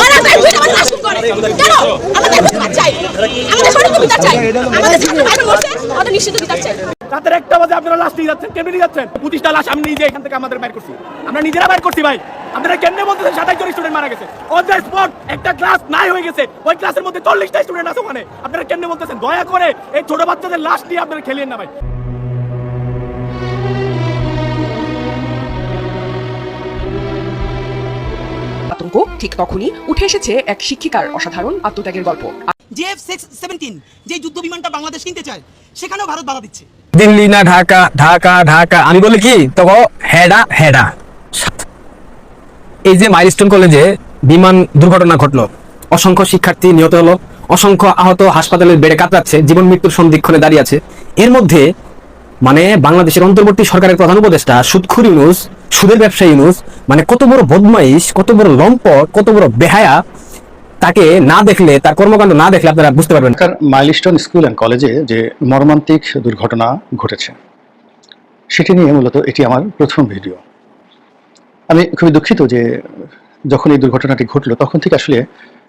ওরা রাতের একটা বাজে আপনারা লাশ নিয়ে যাচ্ছেন, কেমনি যাচ্ছেন? পঁচিশটা লাশ, আমি নিজে এখান থেকে আমাদের বাইর করছি। আমরা নিজেরা বাইর করছি ভাই। আপনারা কেমনে বলতেছেন সাতাশ জন স্টুডেন্ট মারা গেছে। অন দ্য স্পট, একটা ক্লাস নাই হয়ে গেছে। ওই ক্লাসের মধ্যে চল্লিশটা স্টুডেন্ট আছে ওখানে। আপনারা কেমনে বলতেছেন? দয়া করে এই ছোট বাচ্চাদের লাশ নিয়ে আপনারা খেলিয়েন না ভাই। আতঙ্ক ঠিক তখনই উঠে এসেছে এক শিক্ষিকার অসাধারণ আত্মত্যাগের গল্প। জেএফ সিক্স সেভেন্টিন যে যুদ্ধ বিমানটা বাংলাদেশ কিনতে চায় সেখানেও ভারত বাধা দিচ্ছে। দিল্লি না ঢাকা ঢাকা ঢাকা। আমি বলি কি তখন হেডা হেডা। এই যে মাইলস্টোন কলেজে বিমান দুর্ঘটনা ঘটলো অসংখ্য শিক্ষার্থী নিহত হলো অসংখ্য আহত হাসপাতালের বেড়ে কাতরাচ্ছে জীবন মৃত্যুর সন্ধিক্ষণে দাঁড়িয়ে আছে। এর মধ্যে মানে বাংলাদেশের অন্তর্বর্তী সরকারের প্রধান উপদেষ্টা সুদখুর ইউনুস সুদের ব্যবসায়ী ইউনুস মানে কত বড় বদমাইশ, কত বড় লম্পট, কত বড় বেহায়া, তাকে না দেখলে, তার কর্মকাণ্ড না দেখলে আপনারা বুঝতে পারবেন মাইলস্টোন স্কুল অ্যান্ড কলেজে যে মর্মান্তিক দুর্ঘটনা ঘটেছে, সেটি নিয়ে মূলত এটি আমার প্রথম ভিডিও। আমি খুবই দুঃখিত যে যখন এই দুর্ঘটনাটি ঘটলো, তখন থেকে আসলে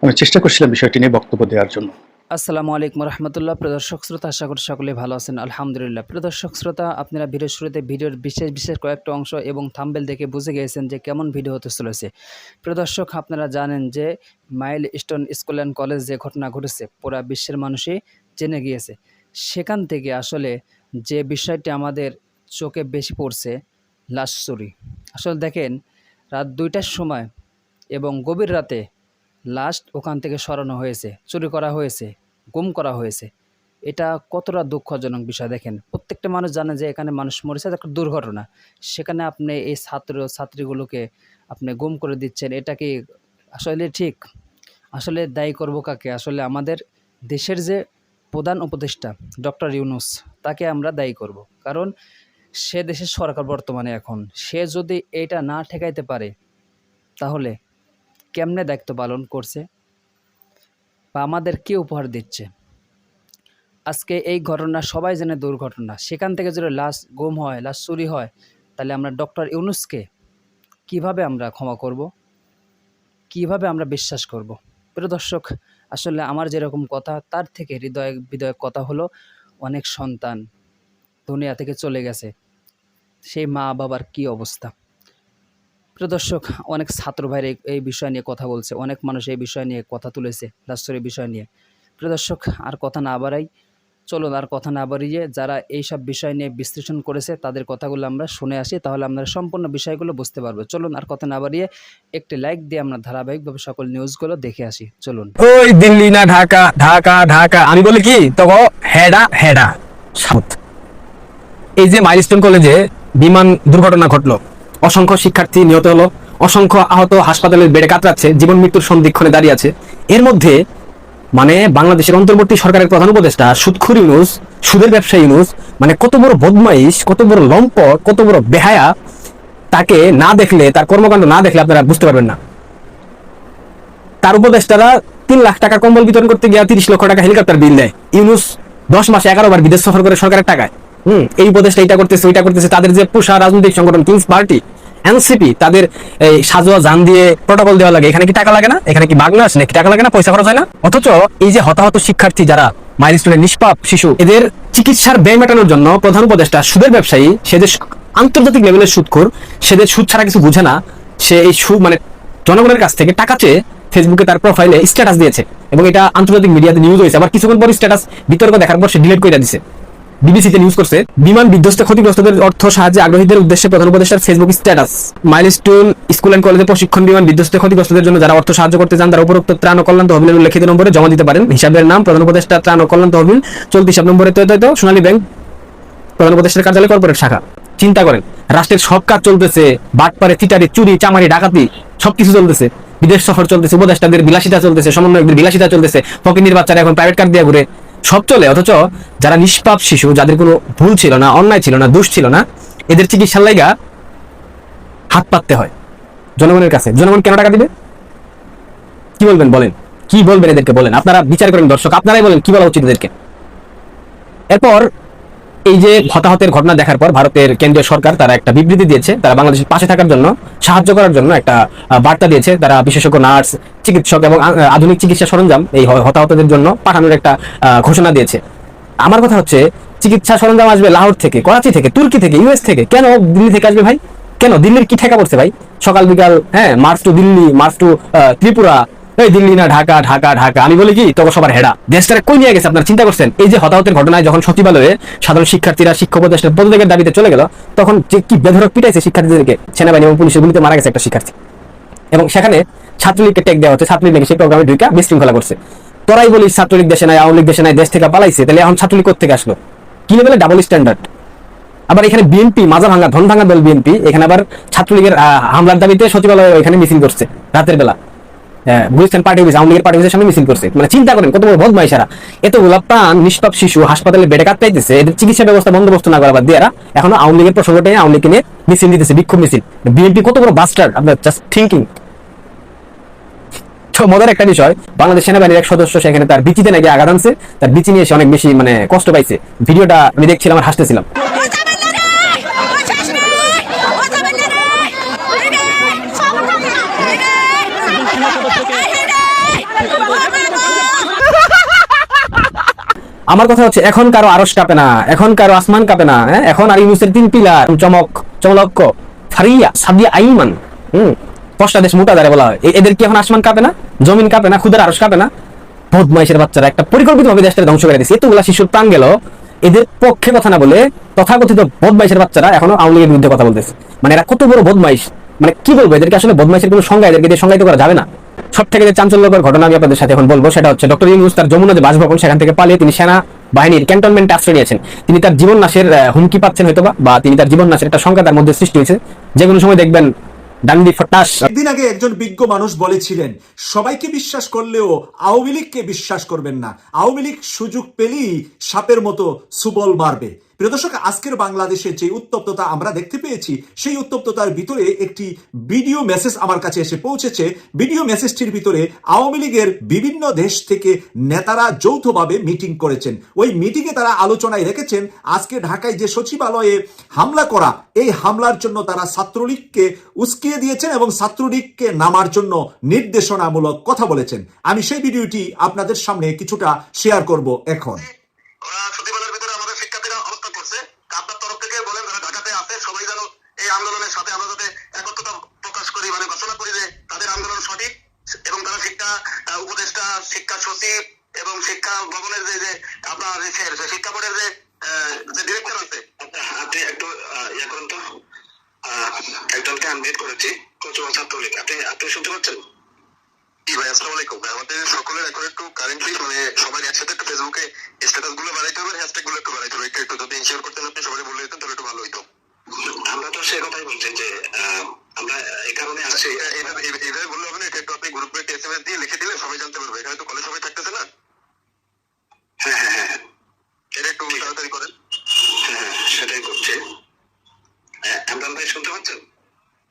আমি চেষ্টা করছিলাম বিষয়টি নিয়ে বক্তব্য দেওয়ার জন্য। আসসালামু আলাইকুম রহমতুল্লাহ। প্রদর্শক শ্রোতা, আশা করি সকলে ভালো আছেন। আলহামদুলিল্লাহ। প্রদর্শক শ্রোতা, আপনারা ভিডিওর শুরুতে ভিডিওর বিশেষ বিশেষ কয়েকটা অংশ এবং থাম্বেল দেখে বুঝে গিয়েছেন যে কেমন ভিডিও হতে চলেছে। প্রদর্শক আপনারা জানেন যে mile stone school and college যে ঘটনা ঘটেছে, পুরা বিশ্বের মানুষই জেনে গিয়েছে। সেখান থেকে আসলে যে বিষয়টি আমাদের চোখে বেশি পড়ছে, লাশ চুরি। আসলে দেখেন, রাত দুইটার সময় এবং গভীর রাতে লাস্ট ওখান থেকে সরানো হয়েছে, চুরি করা হয়েছে, গুম করা হয়েছে। এটা কতটা দুঃখজনক বিষয় দেখেন। প্রত্যেকটা মানুষ জানে যে এখানে মানুষ মরেছে একটা দুর্ঘটনা। সেখানে আপনি এই ছাত্র, ছাত্রীগুলোকে আপনি গুম করে দিচ্ছেন, এটা কি আসলে ঠিক? আসলে দায়ী করব কাকে? আসলে আমাদের দেশের যে প্রধান উপদেষ্টা, ডক্টর ইউনুস, তাকে আমরা দায়ী করব। কারণ সে দেশের সরকার বর্তমানে এখন। সে যদি এটা না ঠেকাইতে পারে, তাহলে কেমনে দায়িত্ব পালন করছে বা আমাদের কে উপহার দিচ্ছে? আজকে এই ঘটনা সবাই জানে দুর্ঘটনা। সেখান থেকে যদি লাশ গুম হয়, লাশ চুরি হয়, তাহলে আমরা ডক্টর ইউনুসকে কীভাবে আমরা ক্ষমা করব? কীভাবে আমরা বিশ্বাস করব? প্রিয় দর্শক, আসলে আমার যেরকম কথা, তার থেকে হৃদয় হৃদয় কথা হলো, অনেক সন্তান দুনিয়া থেকে চলে গেছে। সেই মা বাবার কি অবস্থা? প্রিয় দর্শক, অনেক ছাত্র ভাইরা এই- বিষয় নিয়ে কথা বলছে, অনেক মানুষ এই বিষয় নিয়ে কথা তুলেছে লাস্টরের বিষয় নিয়ে। প্রিয় দর্শক, আর কথা না বাড়াই, চলুন আর কথা না বাড়িয়ে, যারা এই সব বিষয় নিয়ে বিশ্লেষণ করেছে, তাদের কথাগুলো আমরা শুনে আসি, তাহলে আমরা সম্পূর্ণ বিষয়গুলো বুঝতে পারব। চলুন আর কথা না বাড়িয়ে, একটি লাইক দিয়ে আমরা ধারাবাহিকভাবে সকল নিউজগুলো দেখে আসি। চলুন। ওই দিল্লি না ঢাকা ঢাকা ঢাকা। আমি বলি কি, তখন হেডা হেডা, সাউথ। এই যে মাইলস্টোন কলেজে বিমান দুর্ঘটনা ঘটলো অসংখ্য শিক্ষার্থী নিহত হলো, অসংখ্য আহত হাসপাতালের বেড়ে কাতরাচ্ছে, জীবন মৃত্যুর সন্ধিক্ষণে দাঁড়িয়ে আছে। এর মধ্যে মানে বাংলাদেশের অন্তর্বর্তী সরকারের প্রধান উপদেষ্টা সুদখুর ইউনুস, সুদের ব্যবসায়ী ইউনুস মানে কত বড় বদমাইশ, কত বড় লম্পট, কত বড় বেহায়া, তাকে না দেখলে, তার কর্মকাণ্ড না দেখলে আপনারা বুঝতে পারবেন না। তার উপদেষ্টারা তিন লাখ টাকা কম্বল বিতরণ করতে গিয়ে তিরিশ লক্ষ টাকা হেলিকপ্টার বিল দেয়। ইউনুস দশ মাসে এগারো বার বিদেশ সফর করে সরকারের টাকায়। হম, এই উপদেশটা এটা করতেছে, ওইটা করতেছে। তাদের যে পুষা রাজনৈতিক সংগঠন কিংস পার্টি এনসিপি তাদের এই সাজোয়া জান দিয়ে প্রটোকল দেওয়া লাগে। এখানে কি টাকা লাগে না? এখানে কি বাংলাদেশ নাকি টাকা লাগে না? পয়সা খরচ হয় না? অথচ এই যে হতাহত শিক্ষার্থী যারা মাইলস্টোনের নিষ্পাপ শিশু, এদের চিকিৎসার ব্যয় মেটানোর জন্য প্রধান উপদেষ্টা সুদের ব্যবসায়ী, সে যে আন্তর্জাতিক লেভেলের সুদখোর সেদের সুদ ছাড়া কিছু বুঝে না, সে এই সুদ মানে জনগণের কাছ থেকে টাকা চেয়ে ফেসবুকে তার প্রোফাইলে স্ট্যাটাস দিয়েছে। এবং এটা আন্তর্জাতিক মিডিয়াতে নিউজ হয়েছে। আবার কিছুক্ষণ পর স্ট্যাটাস বিতর্ক দেখার পর সে ডিলিট করে দিছে। বিবিসিতে নিউজ করছে, বিমান বিধ্বস্ত ক্ষতিগ্রস্তদের অর্থ সাহায্যে আগ্রহীদের উদ্দেশ্যে প্রধান উপদেষ্টার Facebook status milestone school and কলেজে প্রশিক্ষণ বিমান বিধ্বস্ত ক্ষতিগ্রস্তদের জন্য যারা অর্থ সাহায্য করতে চান, তারা উপরোক্ত ত্রাণ কল্যাণ তহবিলের উল্লেখিত নম্বরে জমা দিতে পারেন। হিসাবের নাম, প্রধান উপদেষ্টা ত্রাণ ও কল্যাণ তহবিল। চলতি হিসাব নম্বরে তৈত সোনালী ব্যাংক, প্রধান উপদেষ্টার কার্যালয় কর্পোরেট শাখা। চিন্তা করেন, রাষ্ট্রের সব কাজ চলতেছে, বাটপারে, থিটারি, চুরি, চামারি, ডাকাতি, সবকিছু চলতেছে। বিদেশ সফর চলতেছে, উপদেষ্টাদের বিলাসিতা চলতেছে, সমন্বয়কদের বিলাসিতা চলতেছে। ফকিনির বাচ্চারা এখন প্রাইভেট কার দিয়ে ঘুরে। সব চলে, অথচ যারা নিষ্পাপ শিশু, যাদের কোনো ভুল ছিল না, অন্যায় ছিল না, দোষ ছিল না, এদের চিকিৎসার লাইগা হাত পাততে হয়। জনগণের কাছে। জনগণ কেন টাকা দিবে? কি বলবেন, বলেন। কি বলবেন এদেরকে, বলেন। আপনারা বিচার করেন, দর্শক। আপনারাই বলেন, কি বলা উচিত এদেরকে? এরপর এই যে হতাহতের ঘটনা দেখার পর ভারতের কেন্দ্রীয় সরকার তারা একটা বিবৃতি দিয়েছে। তারা বাংলাদেশের পাশে থাকার জন্য, সাহায্য করার জন্য একটা বার্তা দিয়েছে। তারা বিশেষজ্ঞ, নার্স চিকিৎসক এবং আধুনিক চিকিৎসা সরঞ্জাম এই হতাহতদের জন্য পাঠানোর একটা ঘোষণা দিয়েছে। আমার কথা হচ্ছে, চিকিৎসা সরঞ্জাম আসবে লাহোর থেকে, করাচি থেকে, তুর্কি থেকে ইউএস থেকে। কেন দিল্লি থেকে আসবে ভাই? কেন? দিল্লির কি ঠেকা পড়ছে ভাই? সকাল বিকাল হ্যাঁ march to Delhi, march to Tripura. এই দিল্লি না, ঢাকা ঢাকা ঢাকা। আমি বলি কি তখন সবার হেডা। দেশটারে কই নিয়ে গেছে? আপনারা চিন্তা করছেন? এই যে হতাহতের ঘটনায় যখন সচিবালয়ে সাধারণ শিক্ষার্থীরা, শিক্ষক পদত্যাগের দাবিতে চলে গেল, তখন যে কি বেধরক পিটাইছে শিক্ষার্থীদেরকে? সেনাবাহিনী এবং পুলিশের গুলিতে মারা গেছে একটা শিক্ষার্থী। এবং সেখানে ছাত্রলীগকে টেক দেওয়া হচ্ছে। ছাত্রলীগ নাকি সেই প্রোগ্রামে ঢুকা বিশৃঙ্খলা করছে। তোরাই বলিস ছাত্রলীগ দেশে নাই, আওয়ামী লীগ দেশে নাই, দেশ থেকে পালাইছে। তাহলে এখন ছাত্রলীগ থেকে আসলো? কি লেভেলে ডাবল স্ট্যান্ডার্ড আবার এখানে বিএনপি মাজা ভাঙা ধন ভাঙা দল বিএনপি এখানে আবার ছাত্রলীগের হামলার দাবিতে সচিবালয় এখানে মিছিল করছে রাতের বেলা। গুলিস্তান পার্টি অফিস, আওয়ামী লীগের পার্টি সামনে মিছিল করছে। মানে চিন্তা করেন, কত বড় প্রাণ, নিষ্পাপ শিশু হাসপাতালে বেডে এদের চিকিৎসা ব্যবস্থা বন্দোবস্ত না দিয়ে এখনও আওয়ামী লীগের প্রসঙ্গটা নিয়ে আওয়ামী নিয়ে মিছিল দিতেছে বিক্ষোভ মিছিল। বিএনপি কত বড় বাস্টার আপনার জাস্ট থিঙ্কিং মজার একটা বিষয়, বাংলাদেশ সেনাবাহিনীর এক সদস্য সেখানে তার বিচিতে নাকি আঘাত আনছে, তার বিচি নিয়ে সে অনেক বেশি মানে কষ্ট পাইছে। ভিডিওটা আমি দেখছিলাম আর হাসতেছিলাম ও যাবেন না রে ও শেষ রে ও যাবেন না রে এই রে সব এই রে এই রে আমার কথা হচ্ছে, এখন কারও আরস কাঁপে না, এখন কারও আসমান কাঁপে না হ্যাঁ? এখন আর ইউনুসের তিন পিলার, চমক চমলক্ষ ফারিয়া, সাদিয়া আইমান, হুম? পশ্চা দেশ মোটা দাঁড়ে বলা হয়। এদের কি এখন আসমান কাঁপে না? জমিন কাঁপে না? খুদের আরস কাঁপে না? বদমাইশের বাচ্চারা একটা পরিকল্পিত ভাবে দেশটা ধ্বংস করে দিচ্ছে এতগুলা শিশুর প্রাণ গেল, এদের পক্ষে কথা না বলে তথাকথিত বদমাইশের বাচ্চারা এখনও আওয়ামী লীগের বিরুদ্ধে কথা বলতেছে। মানে এরা কত বড় বদমাইশ? মানে কি বলব, এদেরকে আসলে বদমাইশের কোনো সংজ্ঞা এদেরকে দিয়ে সংজ্ঞায়িত করা যাবে না। সব থেকে যে চাঞ্চল্যকর ঘটনা আমি আপনাদের সাথে এখন বলব, সেটা হচ্ছে ডক্টর ইউনুস তার যমুনা যে বাসভবন, সেখান থেকে পালিয়ে তিনি সেনা বাহিনীর ক্যান্টনমেন্টে আশ্রয় নিয়েছেন। তিনি তার জীবন নাশের হুমকি পাচ্ছেন হয়তো বা তিনি তার জীবন নাশের একটা সংখ্যা তার মধ্যে সৃষ্টি হয়েছে। যে কোনো সময় দেখবেন ডান্ডি একদিন আগে একজন বিজ্ঞ মানুষ বলেছিলেন, সবাইকে বিশ্বাস করলেও আওয়ামী লীগকে বিশ্বাস করবেন না। আওয়ামী লীগ সুযোগ পেলেই সাপের মতো সুবল মারবে। প্রিয় দর্শক, আজকের বাংলাদেশে যে উত্তপ্ততা আমরা দেখতে পেয়েছি, সেই উত্তপ্ততার ভিতরে একটি ভিডিও মেসেজ আমার কাছে এসে পৌঁছেছে। ভিডিও মেসেজটির ভিতরে আওয়ামী লীগের বিভিন্ন দেশ থেকে নেতারা যৌথভাবে মিটিং করেছেন। ওই মিটিংয়ে তারা আলোচনায় রেখেছেন, আজকে ঢাকায় যে সচিবালয়ে হামলা করা, এই হামলার জন্য তারা ছাত্রলীগকে উস্কিয়ে দিয়েছেন এবং ছাত্রলীগকে নামার জন্য নির্দেশনামূলক কথা বলেছেন। আমি সেই ভিডিওটি আপনাদের সামনে কিছুটা শেয়ার করব এখন ওরা সচিবালয়ের ভিতরে আমাদের শিক্ষার্থীরা অবস্থান করছে আপনার তরফ থেকে বলেন যারা ঢাকাতে আছে সবাই যেন এই আন্দোলনের সাথে আমরা যাতে একত্রতা প্রকাশ করি মানে ঘোষণা করি যে তাদের আন্দোলন সঠিক এবং তারা শিক্ষা আহ, উপদেষ্টা শিক্ষা সচিব এবং শিক্ষা ভবনের যে যে আপনার শিক্ষা বোর্ডের যে যে ডিরেক্টর আছে। আচ্ছা, আপনি একটু ইয়ে করুন তো। একজনকে আনমিট করেছি। কচুয়া ছাত্রলীগ আপনি আপনি শুনতে পাচ্ছেন? জি ভাই আসসালামু আলাইকুম। আমাদের সকলের এখন একটু কারেন্টলি মানে সবাই একসাথে একটু ফেসবুকে স্ট্যাটাসগুলো বাড়াইতে হবে হ্যাশট্যাগগুলো একটু বাড়াইতে হবে। একটু যদি শেয়ার করতেন আপনি সবাই বলে দিতেন তাহলে একটু ভালো হইতো। আমরা তো সে কথাই বলছি যে আহ, আমরা এই কারণে আসছি। এইভাবে এইভাবে বললে হবে না এটা একটু আপনি গ্রুপে এসএমএস দিয়ে লিখে দিলে সবাই জানতে পারবে এখানে তো কলেজ সবাই থাকতেছে না হ্যাঁ হ্যাঁ হ্যাঁ এটা একটু তাড়াতাড়ি করেন হ্যাঁ হ্যাঁ সেটাই করছি হ্যাঁ, ইমরান ভাই শুনতে পাচ্ছেন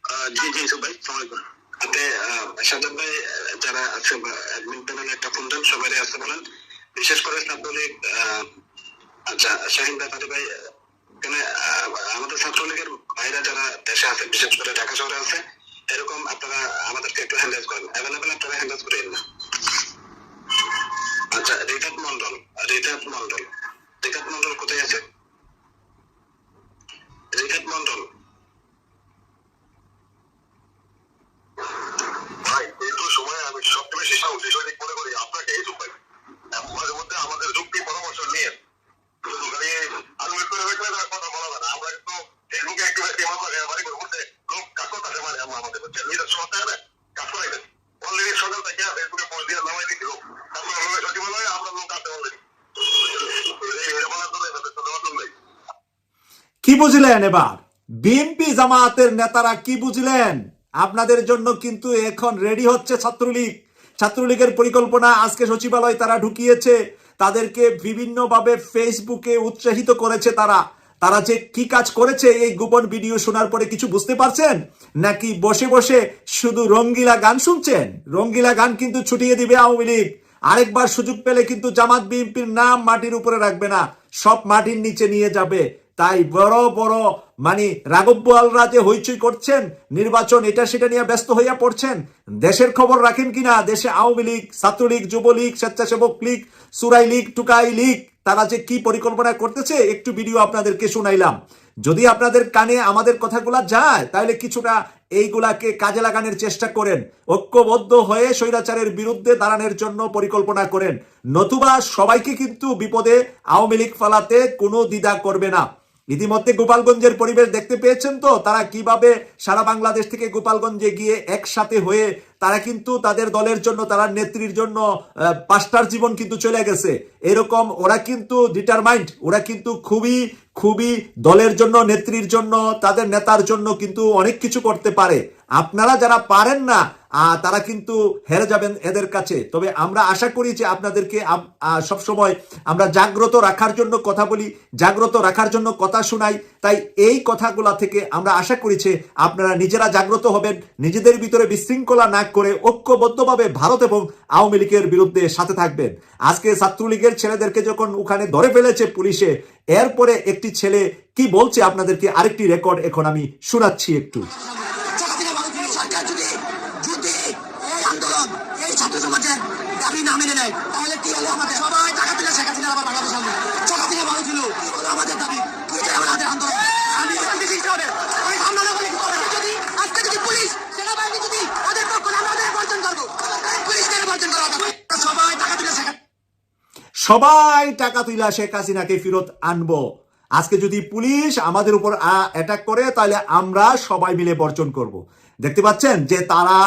আহ, জি জি ইসুফ ভাই সালাম আলাইকুম আপনি আহ, সাজ্জাদ ভাই আহ, যারা আছে অ্যাডমিন প্যানেলে একটা ফোন দেন সবাই আসতে বলেন বিশেষ করে ছাত্রলীগ আহ, আচ্ছা শাহিন ভাই ফাতে ভাই আহ, এখানে আহ, আমাদের ছাত্রলীগের ভাইরা যারা দেশে আছে, বিশেষ করে ঢাকা শহরে আছে, এরকম আপনারা আমাদেরকে একটু হ্যান্ডেল করেন। অ্যাভেলেবেল আপনারা হ্যান্ডেল করেন না। আচ্ছা রিতাত মন্ডল রিতাত মন্ডল রিতাত মন্ডল কোথায় আছে? রিতাত মন্ডল ভাই তো সময়, আমি সবচেয়ে বেশি সাহস বিষয় মনে করি, আপনাকে এই সময় মাঝে মধ্যে আমাদের যুক্তি পরামর্শ নিয়ে আলমেট করে রাখলে কথা বলা যায় না আমরা কিন্তু কি বুঝলেন এবার? বিএনপি জামায়াতের নেতারা কি বুঝলেন? আপনাদের জন্য কিন্তু এখন রেডি হচ্ছে ছাত্রলীগ। ছাত্রলীগের পরিকল্পনা আজকে সচিবালয় তারা ঢুকিয়েছে। তাদেরকে বিভিন্নভাবে ফেসবুকে উৎসাহিত করেছে তারা। তারা যে কি কাজ করেছে এই গোপন ভিডিও শোনার পরে কিছু বুঝতে পারছেন? নাকি বসে বসে শুধু রঙ্গিলা গান শুনছেন? রঙ্গিলা গান কিন্তু ছুটিয়ে দিবে আওয়ামী লীগ। আরেকবার সুযোগ পেলে কিন্তু জামাত বিএনপির নাম মাটির উপরে রাখবে না। সব মাটির নিচে নিয়ে যাবে। তাই বড় বড় মানে রাঘব বোয়ালরা যে হইচই করছেন, নির্বাচন এটা সেটা নিয়ে ব্যস্ত হইয়া পড়ছেন, দেশের খবর রাখেন কিনা? দেশে আওয়ামী লীগ, ছাত্রলীগ, যুবলীগ, স্বেচ্ছাসেবক লীগ, সুরাই লীগ, টুকাই লীগ, তারা যে কি পরিকল্পনা করতেছে, একটু ভিডিও আপনাদেরকে শুনাইলাম। যদি আপনাদের কানে আমাদের কথাগুলা যায়, তাহলে কিছুটা এইগুলাকে কাজে লাগানোর চেষ্টা করেন। ঐক্যবদ্ধ হয়ে স্বৈরাচারের বিরুদ্ধে দাঁড়ানোর জন্য পরিকল্পনা করেন। নতুবা সবাইকে কিন্তু বিপদে আওয়ামী লীগ ফালাতে কোনো দ্বিধা করবে না। ইতিমধ্যে গোপালগঞ্জের পরিবেশ দেখতে পেয়েছেন তো? তারা কীভাবে সারা বাংলাদেশ থেকে গোপালগঞ্জে গিয়ে একসাথে হয়ে তারা কিন্তু তাদের দলের জন্য, তারা নেত্রীর জন্য পাঁচটার জীবন কিন্তু চলে গেছে। এরকম ওরা কিন্তু ডিটারমাইন্ড ওরা কিন্তু খুবই খুবই দলের জন্য, নেত্রীর জন্য, তাদের নেতার জন্য কিন্তু অনেক কিছু করতে পারে। আপনারা যারা পারেন না তারা কিন্তু হেরে যাবেন এদের কাছে। তবে আমরা আশা করি যে আপনাদেরকে সবসময় আমরা জাগ্রত রাখার জন্য কথা বলি, জাগ্রত রাখার জন্য কথা শোনাই। তাই এই কথাগুলা থেকে আমরা আশা করি যে আপনারা নিজেরা জাগ্রত হবেন, নিজেদের ভিতরে বিশৃঙ্খলা না করে ঐক্যবদ্ধভাবে ভারত এবং আওয়ামী লীগের বিরুদ্ধে সাথে থাকবেন। আজকে ছাত্রলীগের ছেলেদেরকে যখন ওখানে ধরে ফেলেছে পুলিশে, এরপরে একটি ছেলে কি বলছে আপনাদেরকে আরেকটি রেকর্ড এখন আমি শোনাচ্ছি একটু টাকা থেকে মানুষ সরকার যদি যদি এই আন্দোলন এই ছাত্র সমাজের দাবি না মেনে নেয় তাহলে কি হলো আমাদের সবাই টাকা তুলে শেখ হাসিনা আবার বাংলাদেশ আনবে টাকা থেকে মানুষ ছিল কি হলো আমাদের দাবি কি চাই আমাদের আন্দোলন আমি শান্তি সৃষ্টি হবে আমি সামনে না বলে কি হবে যদি আজকে যদি পুলিশ সেনাবাহিনী যদি ওদের পক্ষ না আমাদের বর্জন করব পুলিশ কেন বর্জন করা হবে সবাই টাকা তুলে শেখ সবাই টাকা তুইলা শেখ হাসিনাকে ফেরত আনব। আজকে যদি পুলিশ আমাদের উপর অ্যাটাক করে, তাহলে আমরা সবাই মিলে বর্জন করব। দেখতে পাচ্ছেন যে তারা,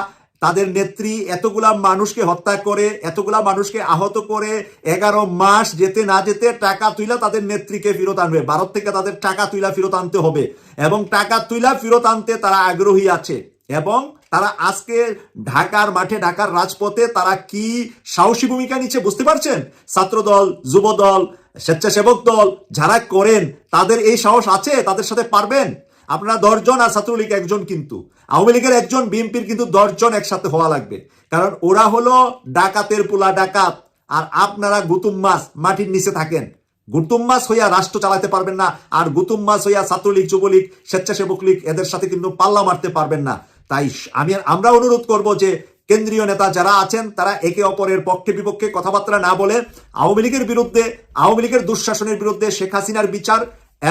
তাদের নেত্রী এতগুলা মানুষকে হত্যা করে, এতগুলা মানুষকে আহত করে, এগারো মাস যেতে না যেতে টাকা তুইলা তাদের নেত্রীকে ফেরত আনবে। ভারত থেকে তাদের টাকা তুইলা ফেরত আনতে হবে এবং টাকা তুইলা ফেরত আনতে তারা আগ্রহী আছে। এবং তারা আজকে ঢাকার মাঠে, ঢাকার রাজপথে তারা কি সাহসী ভূমিকা নিচ্ছে বুঝতে পারছেন? ছাত্রদল, যুবদল, স্বেচ্ছাসেবক দল যারা করেন, তাদের এই সাহস আছে? তাদের সাথে পারবেন? আপনারা দশজন আর ছাত্রলীগ একজন কিন্তু। আওয়ামী লীগের একজন, বিএনপির কিন্তু দশজন একসাথে হওয়া লাগবে। কারণ ওরা হলো ডাকাতের পোলা ডাকাত। আর আপনারা গুতুম মাছ মাটির নিচে থাকেন। গুতুম মাছ হইয়া রাষ্ট্র চালাতে পারবেন না। আর গুতুম মাস হইয়া ছাত্রলীগ, যুবলীগ, স্বেচ্ছাসেবক লীগ, এদের সাথে কিন্তু পাল্লা মারতে পারবেন না। তাই আমি আমরা অনুরোধ করব যে কেন্দ্রীয় নেতা যারা আছেন, তারা একে অপরের পক্ষে বিপক্ষে কথাবার্তা না বলে আওয়ামী লীগের বিরুদ্ধে, আওয়ামী লীগের দুঃশাসনের বিরুদ্ধে শেখ হাসিনার বিচার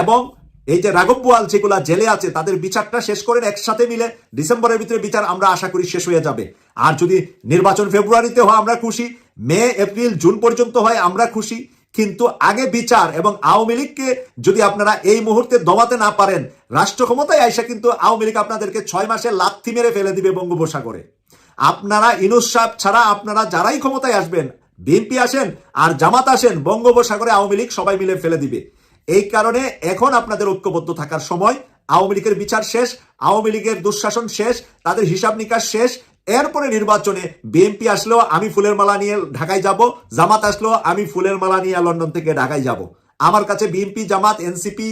এবং এই যে রাঘব বোয়াল যেগুলা জেলে আছে, তাদের বিচারটা শেষ করেন একসাথে মিলে ডিসেম্বরের ভিতরে বিচার আমরা আশা করি শেষ হয়ে যাবে। আর যদি নির্বাচন ফেব্রুয়ারিতে হয়, আমরা খুশি। মে, এপ্রিল, জুন পর্যন্ত হয়, আমরা খুশি। কিন্তু আগে বিচার এবং আওয়ামী লীগকে যদি আপনারা এই মুহূর্তে দমাতে না পারেন রাষ্ট্র ক্ষমতায় আইসা কিন্তু আওয়ামী লীগ আপনাদেরকে ছয় মাসে লাথি মেরে ফেলে দিবে বঙ্গোপসাগরে। আপনারা ইনুস ছাড়া আপনারা যারাই ক্ষমতায় আসবেন, বিএনপি আসেন আর জামাত আসেন, বঙ্গোপসাগরে আওয়ামী লীগ সবাই মিলে ফেলে দিবে। এই কারণে এখন আপনাদের ঐক্যবদ্ধ থাকার সময়, আওয়ামী লীগের বিচার শেষ, আওয়ামী লীগের দুঃশাসন শেষ, তাদের হিসাব নিকাশ শেষ এরপরে নির্বাচনে বিএনপি আসলেও আমি ফুলের মালা নিয়ে ঢাকায় যাব, জামাত আসলেও আমি ফুলের মালা নিয়ে লন্ডন থেকে ঢাকায় যাব। আমার কাছে বিএনপি, জামাত, এনসিপি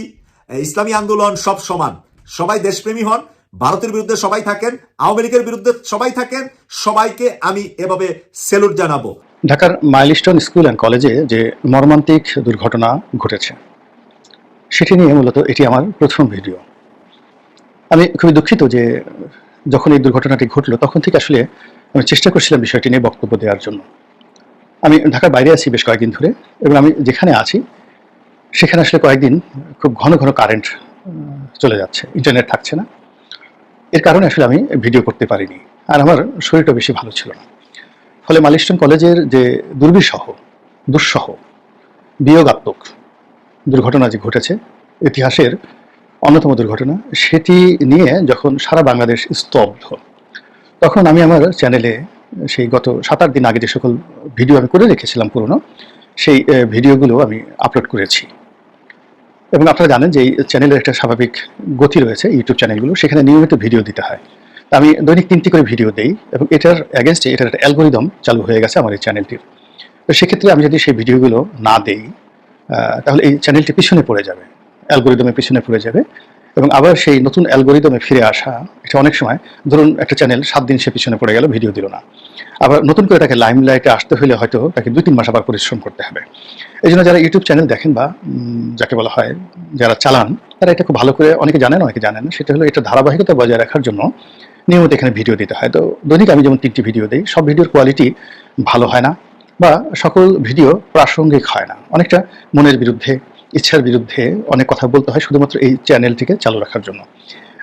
ইসলামী আন্দোলন সব সমান। সবাই দেশপ্রেমী হন, ভারতের বিরুদ্ধে সবাই থাকেন, আওয়ামী লীগের বিরুদ্ধে সবাই থাকেন, সবাইকে আমি এভাবে সেলুট জানাব। ঢাকার মাইলস্টোন স্কুল অ্যান্ড কলেজে যে মর্মান্তিক দুর্ঘটনা ঘটেছে, সেটি নিয়ে মূলত এটি আমার প্রথম ভিডিও। আমি খুবই দুঃখিত যে যখন এই দুর্ঘটনাটি ঘটলো, তখন থেকে আসলে আমি চেষ্টা করছিলাম বিষয়টি নিয়ে বক্তব্য দেওয়ার জন্য। আমি ঢাকার বাইরে আছি বেশ কয়েকদিন ধরে এবং আমি যেখানে আছি, সেখানে আসলে কয়েকদিন খুব ঘন ঘন কারেন্ট চলে যাচ্ছে, ইন্টারনেট থাকছে না। এর কারণে আসলে আমি ভিডিও করতে পারিনি, আর আমার শরীরটা বেশি ভালো ছিল না। ফলে মালিস্টন কলেজের যে দুর্বিসহ দুঃসহ, বিয়োগাত্মক দুর্ঘটনা যে ঘটেছে, ইতিহাসের অন্যতম দুর্ঘটনা, সেটি নিয়ে যখন সারা বাংলাদেশ স্তব্ধ, তখন আমি আমার চ্যানেলে সেই গত সাত আট দিন আগে যে সকল ভিডিও আমি করে রেখেছিলাম পুরনো, সেই ভিডিওগুলো আমি আপলোড করেছি। এবং আপনারা জানেন যে এই চ্যানেলের একটা স্বাভাবিক গতি রয়েছে ইউটিউব চ্যানেলগুলো সেখানে নিয়মিত ভিডিও দিতে হয়। আমি দৈনিক তিনটি করে ভিডিও দেই, এবং এটার অ্যাগেনস্টে এটার একটা অ্যালগোরিদম চালু হয়ে গেছে আমার এই চ্যানেলটির তো সেক্ষেত্রে আমি যদি সেই ভিডিওগুলো না দেই তাহলে এই চ্যানেলটি পিছনে পড়ে যাবে। অ্যালগোরিদমের পিছনে পড়ে যাবে এবং আবার সেই নতুন অ্যালগোরিদমে ফিরে আসা, এটা অনেক সময়, ধরুন একটা চ্যানেল সাত দিন সে পিছনে পড়ে গেল ভিডিও দিল না। আবার নতুন করে তাকে লাইমলাইটে আসতে হলে হয়তো তাকে দুই, তিন মাস আবার পরিশ্রম করতে হবে। এই জন্য যারা ইউটিউব চ্যানেল দেখেন বা যাকে বলা হয়, যারা চালান, তারা এটা খুব ভালো করে, অনেকে জানেন অনেকে জানেন। সেটা হলো এটা ধারাবাহিকতা বজায় রাখার জন্য নিয়মিত এখানে ভিডিও দিতে হয়। তো দৈনিক আমি যেমন তিনটি ভিডিও দিই, সব ভিডিওর কোয়ালিটি ভালো হয় না বা সকল ভিডিও প্রাসঙ্গিক হয় না। অনেকটা মনের বিরুদ্ধে ইচ্ছার বিরুদ্ধে অনেক কথা বলতে হয় শুধুমাত্র এই চ্যানেলটিকে চালু রাখার জন্য।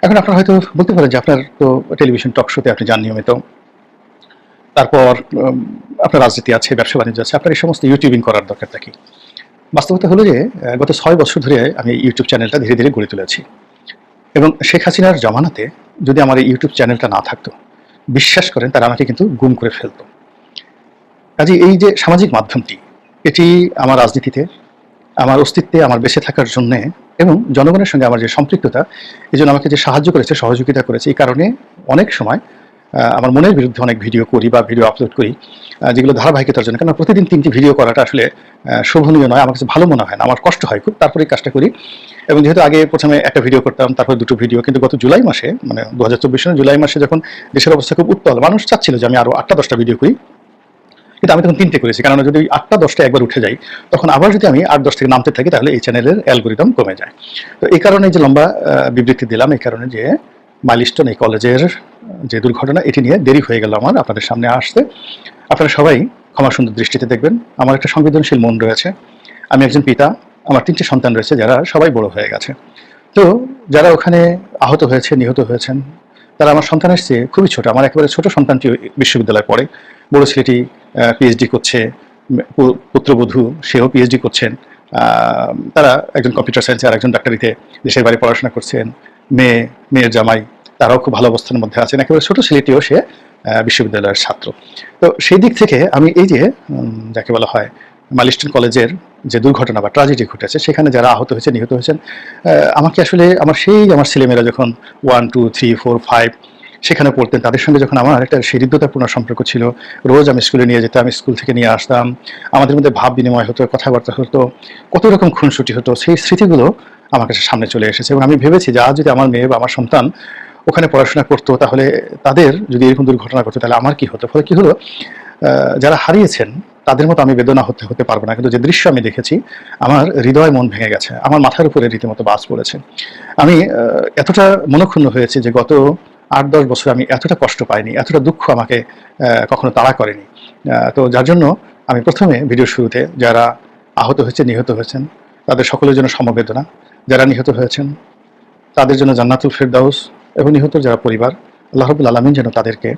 এখন আপনারা হয়তো বলতে পারেন যে আপনার তো টেলিভিশন টক শোতে আপনি যান নিয়মিত। তারপর আপনার রাজনীতি আছে, ব্যবসা বাণিজ্য আছে, আপনার এই সমস্ত ইউটিউবিং করার দরকার কি? বাস্তবতা হলো যে গত ছয় বছর ধরে আমি ইউটিউব চ্যানেলটা ধীরে ধীরে গড়ে তুলেছি। এবং শেখ হাসিনার জমানাতে যদি আমার এই ইউটিউব চ্যানেলটা না থাকতো, বিশ্বাস করেন তারা আমাকে কিন্তু গুম করে ফেলতো। কাজে এই যে সামাজিক মাধ্যমটি, এটি আমার রাজনীতিতে আমার অস্তিত্বে, আমার বেঁচে থাকার জন্যে এবং জনগণের সঙ্গে আমার যে সম্পৃক্ততা, এই জন্য আমাকে যে সাহায্য করেছে, সহযোগিতা করেছে, এই কারণে অনেক সময় আমার মনের বিরুদ্ধে অনেক ভিডিও করি বা ভিডিও আপলোড করি যেগুলো ধারাবাহিকতার জন্য। কারণ প্রতিদিন তিনটি ভিডিও করাটা আসলে শোভনীয় নয়, আমার কাছে ভালো মনে হয় না। আমার কষ্ট হয় খুব, তারপরে কাজটা করি। এবং যেহেতু আগে প্রথমে একটা ভিডিও করতাম, তারপর দুটো ভিডিও, কিন্তু গত জুলাই মাসে মানে দু হাজার জুলাই মাসে যখন দেশের অবস্থা খুব উত্তল, মানুষ চাচ্ছিল যে আমি আরও আটটা, দশটা ভিডিও করি। কিন্তু আমি তখন তিনটে করেছি। কারণ যদি আটটা, দশটা একবার উঠে যাই, তখন আবার যদি আমি আট, দশ থেকে নামতে থাকি, তাহলে এই চ্যানেলের অ্যালগোরিদম কমে যায়। তো এই কারণে যে লম্বা বিবৃতি দিলাম, এই কারণে যে মাইলিস্টন এই কলেজের যে দুর্ঘটনা, এটি নিয়ে দেরি হয়ে গেল আমার, আপনাদের সামনে আসতে। আপনারা সবাই ক্ষমা সুন্দর দৃষ্টিতে দেখবেন। আমার একটা সংবেদনশীল মন রয়েছে। আমি একজন পিতা, আমার তিনটে সন্তান রয়েছে, যারা সবাই বড় হয়ে গেছে। তো যারা ওখানে আহত হয়েছে, নিহত হয়েছেন তারা আমার সন্তান চেয়ে খুবই ছোট। আমার একেবারে ছোট সন্তানটি বিশ্ববিদ্যালয়ে পড়ে। বড় ছেলেটি পিএইচডি করছে পুত্রবধূ, সেও পিএইচডি করছেন। তারা একজন কম্পিউটার সায়েন্সে আর একজন ডাক্তারিতে দেশের বাইরে পড়াশোনা করছেন। মেয়ে, মেয়ের জামাই, তারাও খুব ভালো অবস্থানের মধ্যে আছেন। একেবারে ছোট ছেলেটিও সে বিশ্ববিদ্যালয়ের ছাত্র। তো সেই দিক থেকে আমি এই যে যাকে বলা হয় মালিস্টন কলেজের যে দুর্ঘটনা বা ট্রাজেডি ঘটেছে, সেখানে যারা আহত হয়েছে, নিহত হয়েছেন আমাকে আসলে আমার সেই, আমার ছেলেমেয়েরা যখন one two three four five সেখানে পড়তেন, তাদের সঙ্গে যখন আমার একটা হৃদ্যতাপূর্ণ সম্পর্ক ছিল, রোজ আমি স্কুলে নিয়ে যেতাম স্কুল থেকে নিয়ে আসতাম, আমাদের মধ্যে ভাব বিনিময় হতো, কথাবার্তা হতো, কত রকম খুনসুটি হতো, সেই স্মৃতিগুলো আমার কাছে সামনে চলে এসেছে এবং আমি ভেবেছি যে আজ যদি আমার মেয়ে বা আমার সন্তান ওখানে পড়াশোনা করতো, তাহলে তাদের যদি এরকম দুর্ঘটনা ঘটতো তাহলে আমার কি হতো? ফলে কি হলো? যারা হারিয়েছেন তাদের মতো আমি বেদনা হতে হতে পারব না। কিন্তু যে দৃশ্য আমি দেখেছি, আমার হৃদয় মন ভেঙে গেছে। আমার মাথার উপরে রীতিমতো বাস পড়েছে। আমি এতটা মনক্ষুণ্ণ হয়েছে যে গত আট, দশ বছর আমি এতটা কষ্ট পাইনি, এতটা দুঃখ আমাকে কখনো তাড়া করেনি। তো যার জন্য আমি প্রথমে ভিডিও শুরুতে যারা আহত হয়েছে নিহত হয়েছেন, তাদের সকলের জন্য সমবেদনা। যারা নিহত হয়েছেন, তাদের জন্য জান্নাতুল ফেরদাউস এবং নিহত যারা পরিবার, আল্লাহ রবুল আলমিন যেন তাদেরকে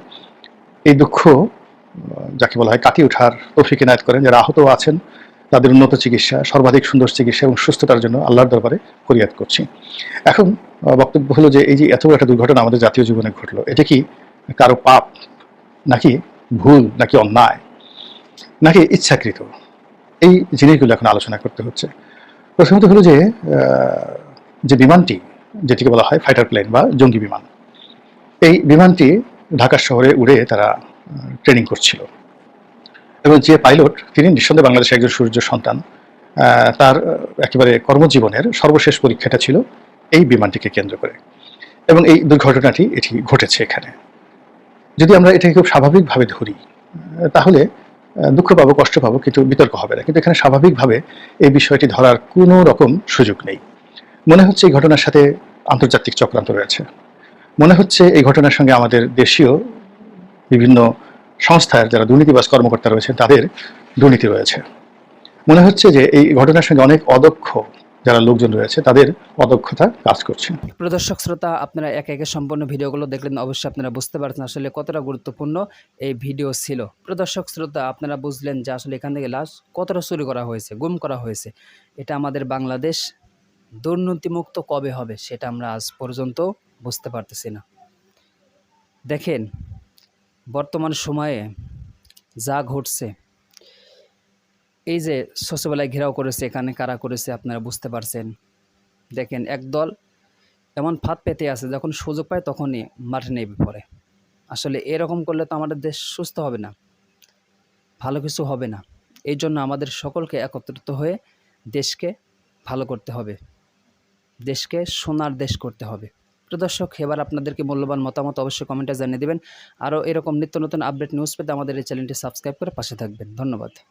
এই দুঃখ যাকে বলা হয় কাটিয়ে ওঠার তৌফিক এনায়ত করেন, যারা আহত আছেন, তাদের উন্নত চিকিৎসা, সর্বাধিক সুন্দর চিকিৎসা এবং সুস্থতার জন্য আল্লাহর দরবারে ফরিয়াদ করছি। এখন বক্তব্য হলো যে এই যে এত একটা দুর্ঘটনা আমাদের জাতীয় জীবনে ঘটলো, এটা কি কারও পাপ, নাকি ভুল, নাকি অন্যায়, নাকি ইচ্ছাকৃত? এই জিনিসগুলো এখন আলোচনা করতে হচ্ছে। প্রথমত হলো যে যে বিমানটি, যেটিকে বলা হয় ফাইটার প্লেন বা জঙ্গি বিমান, এই বিমানটি ঢাকা শহরে উড়ে তারা ট্রেনিং করছিল। এবং যে পাইলট, তিনি নিঃসন্দেহে বাংলাদেশের একজন সূর্য সন্তান। তার একেবারে কর্মজীবনের সর্বশেষ পরীক্ষাটা ছিল এই বিমানটিকে কেন্দ্র করে। এবং এই দুর্ঘটনাটি এটি ঘটেছে এখানে। যদি আমরা এটাকে খুব স্বাভাবিকভাবে ধরি তাহলে দুঃখ পাবো, কষ্ট পাবো, কিন্তু বিতর্ক হবে না। কিন্তু এখানে স্বাভাবিকভাবে এই বিষয়টি ধরার কোনো রকম সুযোগ নেই। মনে হচ্ছে এই ঘটনার সাথে আন্তর্জাতিক চক্রান্ত রয়েছে। মনে হচ্ছে এই ঘটনার সঙ্গে আমাদের দেশীয় বিভিন্ন সংস্থার যারা দুর্নীতিবাজ কর্মকর্তা রয়েছে, তাদের দুর্নীতি রয়েছে। মনে হচ্ছে যে এই ঘটনার সঙ্গে অনেক অদক্ষ যারা লোকজন রয়েছে, তাদের অদক্ষতা কাজ করছে। প্রদর্শক শ্রোতা, আপনারা একে একে সম্পূর্ণ ভিডিওগুলো দেখলেন, অবশ্যই আপনারা বুঝতে পারছেন আসলে কতটা গুরুত্বপূর্ণ এই ভিডিও ছিল। প্রদর্শক শ্রোতা, আপনারা বুঝলেন যে আসলে এখান থেকে লাশ কতটা চুরি করা হয়েছে, গুম করা হয়েছে। এটা আমাদের বাংলাদেশ দুর্নীতিমুক্ত কবে হবে, সেটা আমরা আজ পর্যন্ত বুঝতে পারতেছি না। দেখেন বর্তমান সময়ে যা ঘটছে, এই যে শস্যবেলায় ঘেরাও করেছে, এখানে কারা করেছে আপনারা বুঝতে পারছেন। দেখেন, একদল এমন ফাঁদ পেতে আছে, যখন সুযোগ পায় তখনই মাঠে নেমে পড়ে। আসলে এরকম করলে তো আমাদের দেশ সুস্থ হবে না, ভালো কিছু হবে না। এই জন্য আমাদের সকলকে একত্রিত হয়ে দেশকে ভালো করতে হবে, দেশকে সোনার দেশ করতে হবে। দর্শক, এবার আপনাদেরকে মূল্যবান মতামত অবশ্যই কমেন্টে জানিয়ে দেবেন। আরও এরকম নিত্য নতুন আপডেট নিউজ পেতে আমাদের এই চ্যানেলটি সাবস্ক্রাইব করে পাশে থাকবেন। ধন্যবাদ।